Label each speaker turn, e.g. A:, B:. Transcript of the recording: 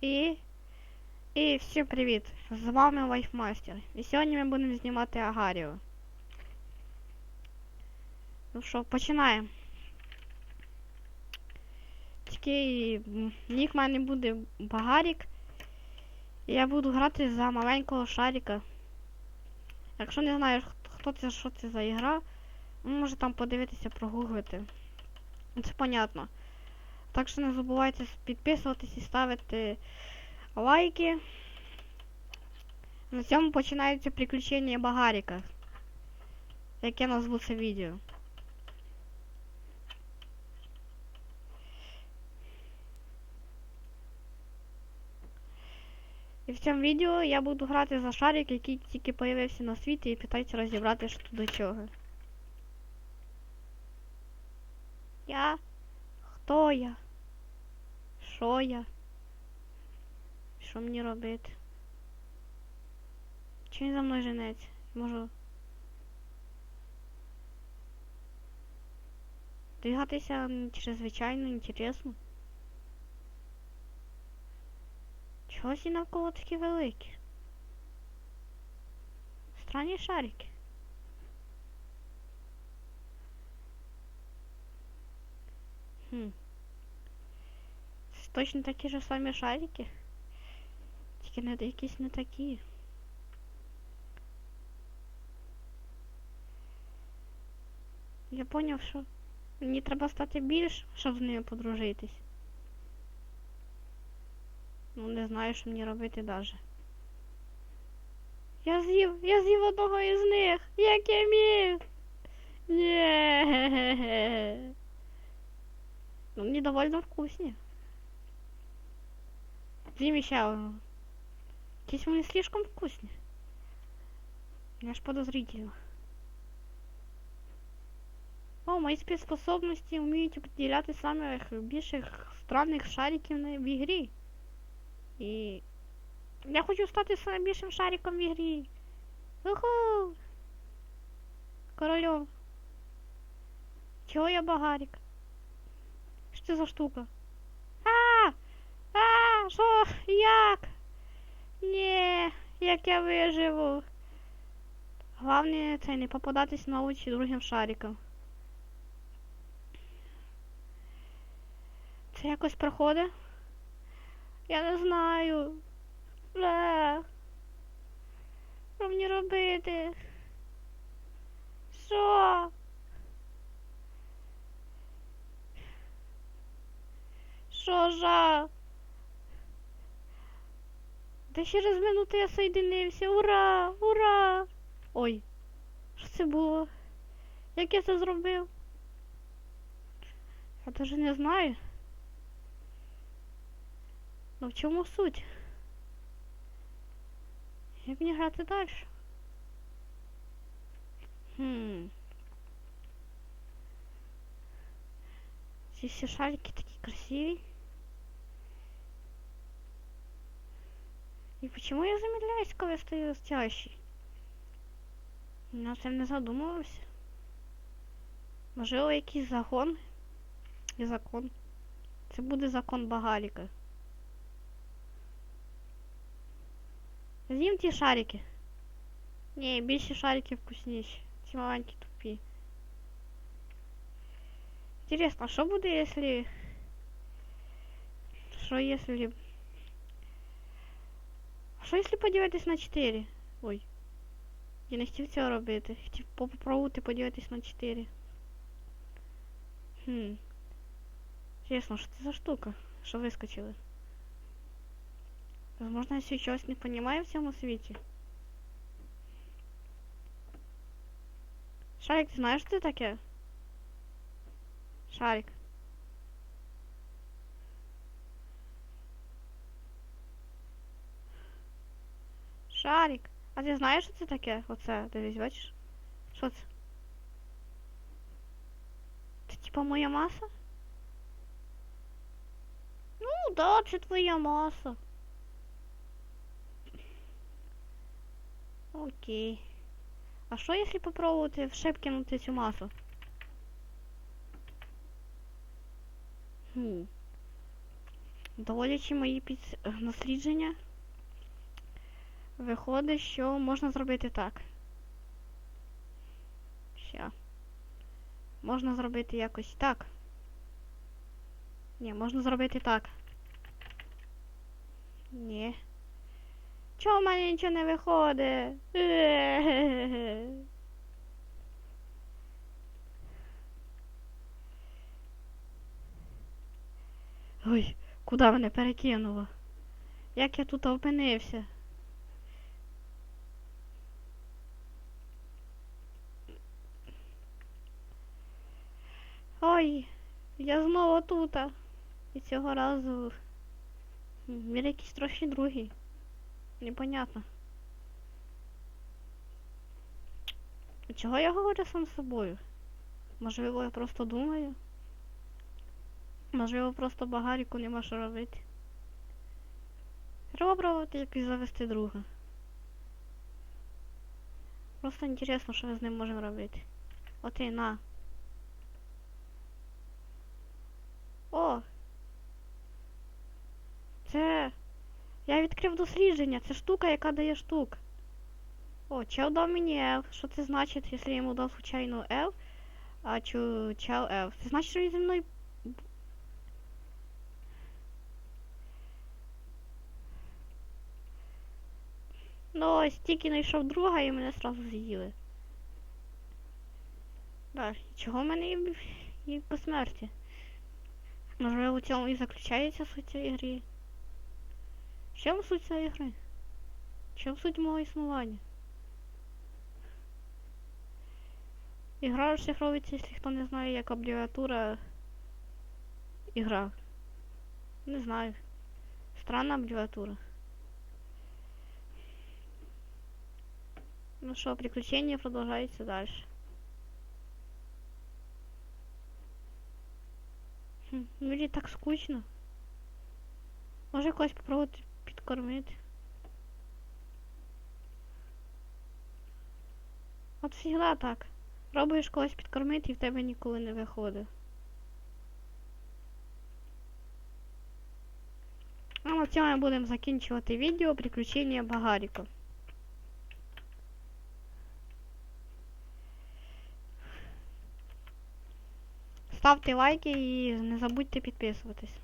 A: І. І всім привіт! З вами Лайфмастер. І сьогодні ми будемо знімати Агаріо. Ну що, починаємо. М, нік в мене буде Багарік. Я буду грати за маленького шарика. Якщо не знаєш, хто- це, що це за ігра, ну, може там подивитися, прогуглити. Це понятно. Так що не забувайте підписуватись і ставити лайки. На цьому починається приключення Багаріка. Як я назву це відео. І в цьому відео я буду грати за шарик, який тільки появився на світі і питається розібрати, що до чого. Я? Хто я? Що я? Що мені робити? Чи він за мною женеться? Можу. Двигатися чрезвичайно інтересно. Чогось і навколо такі великі. Странні шарики. Хм. Точно такі ж самі шарики? Тільки не якісь не такі. Я поняв, що мені треба стати більш, щоб з ними подружитись. Ну, не знаю, що мені робити даже. Я з'їв, я з'їв одного із них. Як я міг? Ні. Ну, они довольно вкусные. Одного. Якісь вони слишком вкусні. Я ж подозрительно. О, мої спецспособності вміють определяти самих більших странних шариків в ігрі. І я хочу стати самим більшим шариком в ігрі. Уху! Корольом. Чого я багарик? Це за штука? Що? Як? Ні, як я виживу? Головне це не попадатись на очі другим шарикам. Це якось проходить? Я не знаю. Е. Що мені робити? Що? Що жа? Та через минуту я соєдинився. Ура! Ура! Ой, що це було? Як я це зробив? Я даже не знаю. Ну в чому суть? Як мені грати далі? Хм. Ці всі шарики такі красиві. І почему я замедляюсь, коли я стою стящий? Я цим не задумувався. Можливо, якийсь закон. І закон. Це буде закон Багаліка. З'їм ті шарики. Ні, більші шарики вкусніші. Ці маленькі тупі. Интересно, а що буде, если... Що если... А що если поділитись на 4? Ой. Я не хотів цього робити. Хотів попробувати поділитись на 4. Хм. Интересно, що це за штука? Що вискочили? Возможно, я ще чогось не понимаю в цьому світі. Шарик, ти знаєш, що це таке? Шарик. Шарик. А ти знаєш, що це таке? Оце, дивись, бачиш? Що це? Це типа моя маса? Ну, да, це твоя маса. Окей. А що, якщо попробувати в шип кинути цю масу? Хм. доводячи мої під... дослідження, виходить, що можна зробити так. Ща. Можна зробити якось так. Ні, можна зробити так. Ні. Чого в мене нічого не виходить? Ой, куди мене перекинуло? Як я тут опинився? Ой, я знову тут. І цього разу мір якийсь трохи другий. Непонятно. Чого я говорю сам з собою? Можливо, я просто думаю. Можливо, просто багаріку нема що робити. Треба пробувати якось завести друга. Просто інтересно, що ми з ним можемо робити. Окей, на. О! Це. Я відкрив дослідження. Це штука, яка дає штук. О, чел дав мені F. Що це значить, якщо я йому дав случайно F, а чу чел F? Це значить, що він зі мною. Ну, ось тільки знайшов друга і мене сразу з'їли. Так, чого в мене і, і по смерті? Можливо, у цьому і заключається суть цієї. В чому суть цієї гри? В чому суть мого існування? Ігра розшифровується, якщо хто не знає, як абревіатура ігра. Не знаю. Странна абревіатура. Ну что, приключения продолжаются дальше. Хм, мені так скучно. Може когось попробувати підкормити. От завжди так. Пробуєш когось підкормити і в тебе ніколи не виходить. А на цьому ми будемо закінчувати відео приключення Багаріка. Ставте лайки і не забудьте підписуватись.